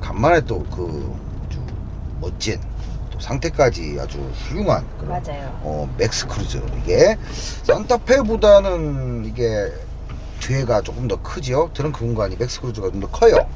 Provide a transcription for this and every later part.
간만에 또 그 아주 멋진 또 상태까지 아주 훌륭한 그런 맞아요. 어, 맥스 크루즈. 이게 산타페보다는 이게 뒤에가 조금 더 크죠 트렁크 공간이 맥스 크루즈가 좀 더 커요.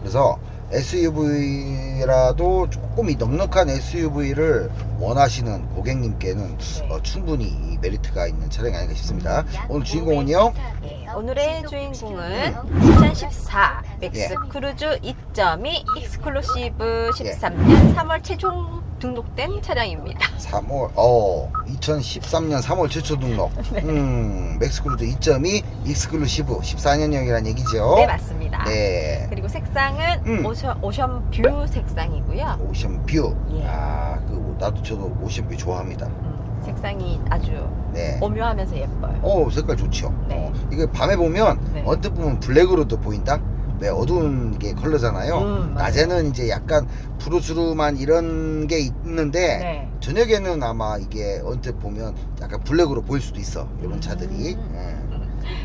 그래서 SUV라도 조금 이 넉넉한 SUV를 원하시는 고객님께는 네. 어, 충분히 이 메리트가 있는 차량이 아닌가 싶습니다. 음, 오늘 주인공은요? 네, 오늘의 주인공은 2014 맥스 예. 크루즈 2.2 익스클루시브 예. 13년 3월 최종 등록된 차량입니다. 3월 어 2013년 3월 최초 등록 네. 음 맥스 크루즈 2.2 익스클루시브 14년형이라는 얘기죠 네, 맞습니다. 네. 그리고 색상은 음. 오션, 오션 뷰 색상이고요. 오션 뷰. 예. 아, 그 나도 저도 오션 뷰 좋아합니다. 음, 색상이 아주 네. 오묘하면서 예뻐요. 어, 색깔 좋죠. 네. 어, 이게 밤에 보면 네. 언뜻 보면 블랙으로도 보인다. 왜 어두운 게 컬러잖아요. 음. 낮에는 이제 약간 푸르스름한 이런 게 있는데 네. 저녁에는 아마 이게 언뜻 보면 약간 블랙으로 보일 수도 있어. 이런 음. 차들이.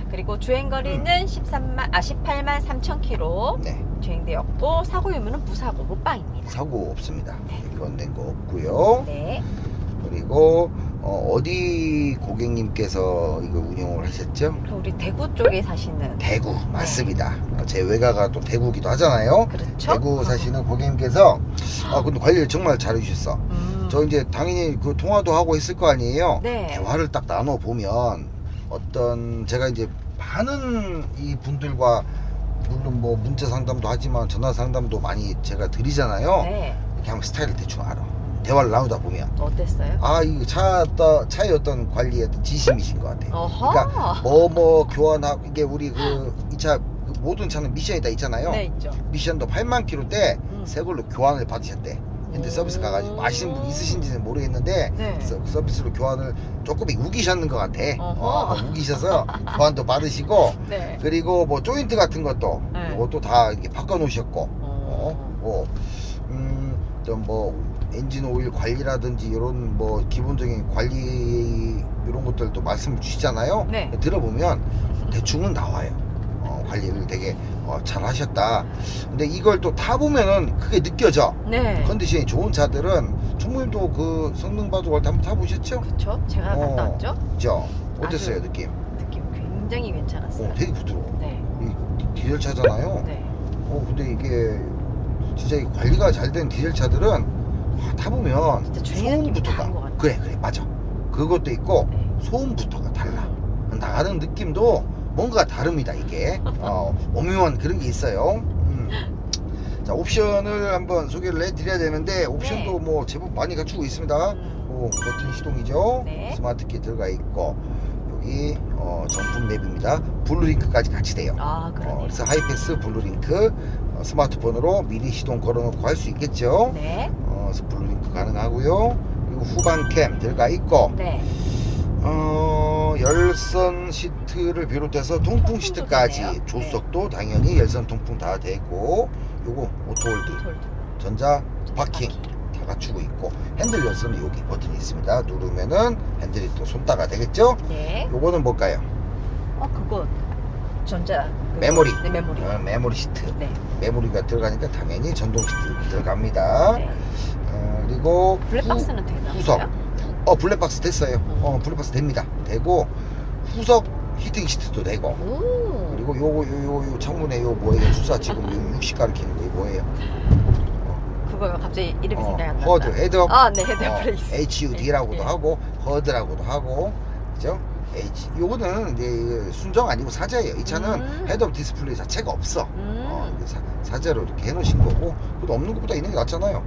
그리고 주행 거리는 13만 아 18만 3천 킬로 네. 네. 주행되었고 사고 유무는 무사고 못방입니다. 사고 없습니다. 네. 이건 거 없고요. 네. 그리고 어, 디 고객님께서 이거 운영을 하셨죠? 우리 대구 쪽에 사시는 대구 맞습니다. 어, 제 외가가 또 대구기도 하잖아요. 그렇죠? 대구 사시는 고객님께서 아 근데 관리를 정말 잘해주셨어. 음. 저 이제 당연히 그 통화도 하고 했을 거 아니에요. 네. 대화를 딱 나눠 보면 어떤 제가 이제 많은 이 분들과 물론 뭐 문자 상담도 하지만 전화 상담도 많이 제가 드리잖아요. 네. 이렇게 하면 스타일을 대충 알아. 대화를 나누다 보면 어땠어요? 아 이거 차 어떤 차의 어떤 관리에 어떤 지심이신 것 같아요. 어허. 그러니까 뭐뭐 교환하고 이게 우리 그 이 차 모든 차는 미션이 다 있잖아요. 네 있죠. 미션도 8만 킬로대 음. 새 걸로 교환을 받으셨대. 현대 서비스 가가지고 아시는 분 있으신지는 모르겠는데 네. 서, 서비스로 교환을 조금 우기셨는 것 같아. 어허. 어, 우기셔서 교환도 받으시고 네. 그리고 뭐 조인트 같은 것도 네. 이것도 다 이렇게 바꿔 놓으셨고 어, 어. 뭐, 음, 좀뭐 엔진 오일 관리라든지 이런 뭐 기본적인 관리 이런 것들도 말씀을 주시잖아요. 네. 들어보면 대충은 나와요. 어, 관리를 되게 어, 잘 하셨다. 근데 이걸 또 타보면은 크게 느껴져. 네. 컨디션이 좋은 차들은 총무님도 그 성능 봐주고 한번 타보셨죠? 그렇죠. 제가 어. 갔다 왔죠. 그죠? 어땠어요, 아주- 느낌? 느낌 굉장히 괜찮았어요. 어, 되게 부드러워. 네. 이 디젤 차잖아요. 네. 어 근데 이게 진짜 이 관리가 잘 된 디젤 차들은 아, 타보면 진짜 주행 느낌이 다른 것. 그래 그래 맞아 그것도 있고 네. 소음부터가 달라 나가는 느낌도 뭔가 다릅니다 이게 어, 오묘한 그런 게 있어요 음. 자 옵션을 한번 소개를 해드려야 되는데 옵션도 네. 뭐 제법 많이 갖추고 있습니다 음. 어, 버튼 시동이죠 네. 스마트키 들어가 있고 여기 어, 정품 랩입니다 블루링크까지 같이 돼요 아 어. 그래서 하이패스 블루링크 어, 스마트폰으로 미리 시동 걸어놓고 할 수 있겠죠. 네. 어, 블루링크 가능하고요. 그리고 후방 캠 들어가 있고 네. 어, 열선 시트를 비롯해서 통풍 시트까지 좋네요. 조석도 당연히 열선 통풍 다 되고 요거 오토홀드. 전자 파킹 다 갖추고 있고 핸들 열선은 여기 버튼이 있습니다. 누르면은 핸들이 또 손따가 되겠죠. 네. 요거는 뭘까요? 어 그거 전자 그- 메모리. 네 메모리. 어, 메모리 시트. 네. 메모리가 들어가니까 당연히 전동 시트 들어갑니다. 네. 어, 그리고 블랙박스는 되나 후석. 보요 어 블랙박스 됐어요. 음. 어 블랙박스 됩니다. 되고 후석 히팅 시트도 되고 오. 그리고 요거 요요 요 창문에 요 뭐예요? 수사 지금 요 60 가리키는 거 뭐예요? 그거요. 갑자기 이름이 어, 생각이 안. 허드 헤드업 아, 네, 헤드 어, 브레이스. HUD라고도 예. 하고 허드라고도 하고 그죠? H 요거는 이제 순정 아니고 사제예요. 이 차는 음. 헤드업 디스플레이 자체가 없어. 음. 어, 이게 사, 사제로 이렇게 해놓으신 거고 그래도 없는 것보다 있는 게 낫잖아요.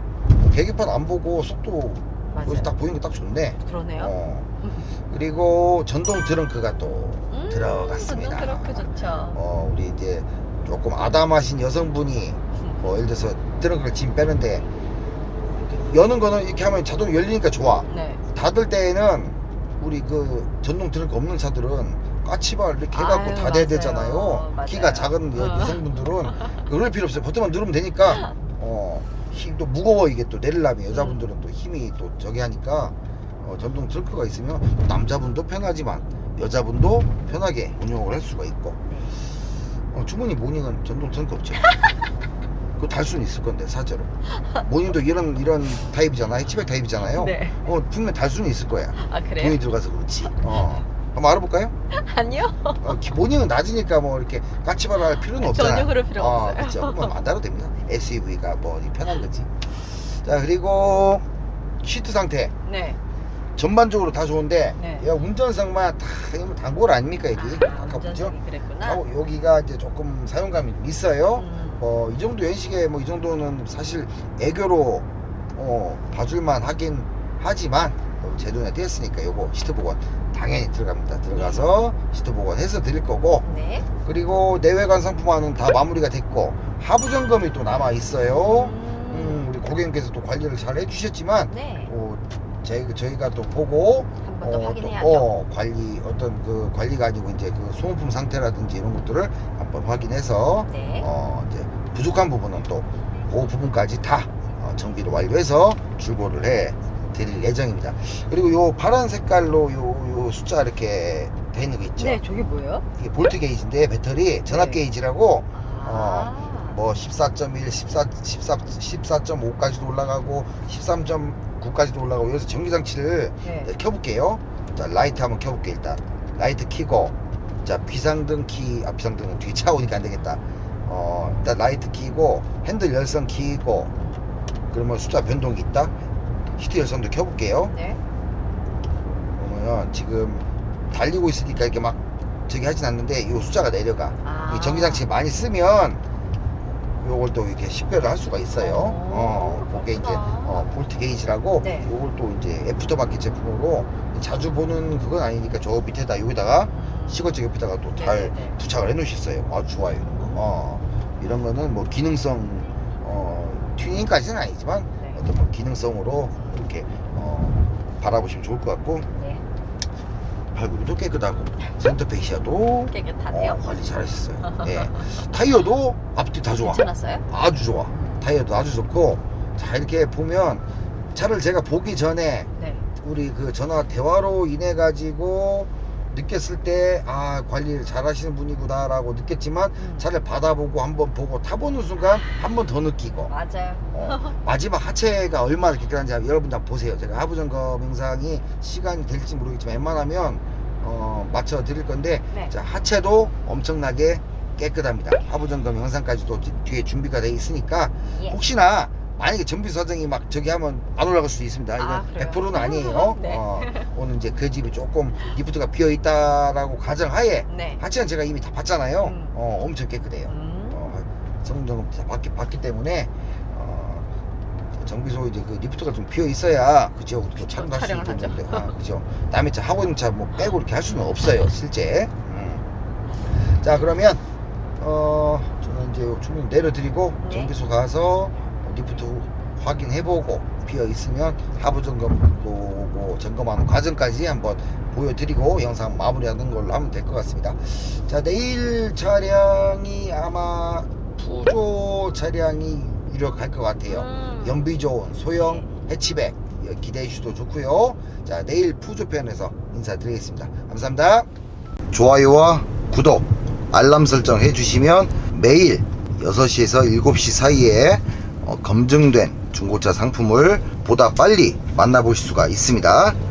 계기판 안 보고 속도 맞아요. 여기서 딱 보이는 게 딱 좋네. 그러네요. 어. 그리고 전동 트렁크가 또 음, 들어갔습니다. 전동 트렁크 좋죠. 어, 우리 이제 조금 아담하신 여성분이 뭐 예를 들어서 트렁크를 짐 빼는데 여는 거는 이렇게 하면 자동 열리니까 좋아. 네. 닫을 때에는 우리 그 전동 트렁크 없는 차들은 까치발 이렇게 해갖고 아유, 닫아야 맞아요. 되잖아요. 맞아요. 키가 작은 여- 어. 여성분들은 그럴 필요 없어요. 버튼만 누르면 되니까 어, 힘도 무거워 이게 또 내리려면 여자분들은 또 힘이 또 저기 하니까 어, 전동 트렁크가 있으면 남자분도 편하지만 여자분도 편하게 운영을 할 수가 있고 네. 어, 주머니 모닝은 전동 트렁크 없죠. 그거 달 수는 있을 건데 사제로 모닝도 이런 이런 타입이잖아 해치백 타입이잖아요 네. 어 분명 달 수는 있을 거야 아 돈이 그래요? 들어가서 그렇지 어 한번 알아볼까요? 아니요. 어, 기- 모닝은 낮으니까 뭐 이렇게 까치발을 할 필요는 없잖아 전혀 그럴 필요 어, 없어요. 그렇죠 그건 안 달아도 됩니다 SUV가 뭐 편한 거지 자 그리고 시트 상태 네. 전반적으로 다 좋은데 네. 야 운전상만 다 이거 단골 아닙니까 여기 아, 아까 보죠 운전석이 그랬구나. 하고 여기가 이제 조금 사용감이 좀 있어요 음. 뭐이 정도 연식에 뭐 이 정도는 사실 애교로 어, 봐줄만 하긴 하지만 어, 제 눈에 띄었으니까 요거 시트 복원 당연히 들어갑니다 들어가서 시트 복원 해서 드릴 거고 네. 그리고 내외관 상품화는 다 마무리가 됐고 하부 점검이 또 남아 있어요 음. 음, 우리 고객님께서 또 관리를 잘 해주셨지만 네. 또 저희, 저희가 또 보고 한번더 어, 또, 확인해야죠. 어, 관리 어떤 그 관리가 아니고 이제 그 소모품 상태라든지 이런 것들을 한번 확인해서 네. 어, 이제 부족한 부분은 또 그 부분까지 다 어, 정비를 완료해서 출고를 해 드릴 예정입니다. 그리고 요 파란 색깔로 요, 요 숫자 이렇게 돼 있는 거 있죠. 네, 저게 뭐예요? 이게 볼트 게이지인데 배터리 전압 네. 게이지라고 아. 뭐 14.1, 14, 14, 14.5까지도 올라가고 13.9까지도 올라가고 여기서 전기 장치를 네. 네, 켜볼게요. 자, 라이트 한번 켜볼게 일단. 라이트 켜고, 자 비상등 키, 아 비상등은 뒤에 차 오니까 안 되겠다. 어, 일단 라이트 켜고 핸들 열선 켜고, 그러면 숫자 변동기 있다. 히트 열선도 켜볼게요. 네. 그러면 지금 달리고 있으니까 이렇게 막 저기 하진 않는데 이 숫자가 내려가. 아. 이 전기 장치 많이 쓰면 요걸 또 이렇게 식별을 할 수가 있어요. 어, 그게 이제. 어, 볼트 게이지라고 네. 요걸 또 이제 애프터 마켓 제품으로 자주 보는 그건 아니니까 저 밑에다 여기다가 음. 시거지 옆에다가 또잘 네네네. 부착을 해 놓으셨어요. 아 좋아요 이런 거. 어, 이런 거는 뭐 기능성 어, 튜닝까지는 아니지만 네. 어떤 뭐 기능성으로 이렇게 어, 바라보시면 좋을 것 같고 네. 발구리도 깨끗하고 센터페시아도 깨끗하네요. 어, 관리 잘하셨어요. 예. 타이어도 앞뒤 다 좋아. 괜찮았어요? 아주 좋아. 타이어도 아주 좋고 자 이렇게 보면 차를 제가 보기 전에 네. 우리 그 전화 대화로 인해 가지고 느꼈을 때 아 관리를 잘하시는 분이구나라고 느꼈지만 음. 차를 받아보고 한번 보고 타보는 순간 한 번 더 느끼고 맞아요. 어, 마지막 하체가 얼마나 깨끗한지 여러분들 한번 보세요. 제가 하부 점검 영상이 시간이 될지 모르겠지만 웬만하면 어, 맞춰 드릴 건데 네. 자 하체도 엄청나게 깨끗합니다. 하부 점검 영상까지도 뒤- 뒤에 준비가 돼 있으니까 예. 혹시나 만약에 정비 사정이 막 저기 하면 안 올라갈 수도 있습니다. 이건 아, 그래요? 100%는 아니에요. 네. 어, 오늘 이제 그 집이 조금 리프트가 비어 있다라고 가정하에 네. 하체는 제가 이미 다 봤잖아요. 음. 어, 엄청 깨끗해요. 음. 어, 성능점검 다 봤기, 봤기 때문에 어, 정비소 이제 그 리프트가 좀 비어 있어야 그죠 또 촬영할 수 하죠. 있는데 아, 그죠 남의 차 하고 있는 차 뭐 빼고 이렇게 할 수는 없어요 실제 음. 자 그러면 어 저는 이제 주문 내려드리고 네. 정비소 가서 리프트 확인해보고 비어 있으면 하부 점검 보고 점검하는 과정까지 한번 보여드리고 영상 마무리하는 걸로 하면 될 것 같습니다. 자 내일 차량이 아마 푸조 차량이 유력할 것 같아요. 음. 연비 좋은 소형 해치백 기대해 주셔도 좋고요. 자 내일 푸조 편에서 인사드리겠습니다. 감사합니다. 좋아요와 구독, 알람 설정 해주시면 매일 6시에서 7시 사이에 어, 검증된 중고차 상품을 보다 빨리 만나보실 수가 있습니다.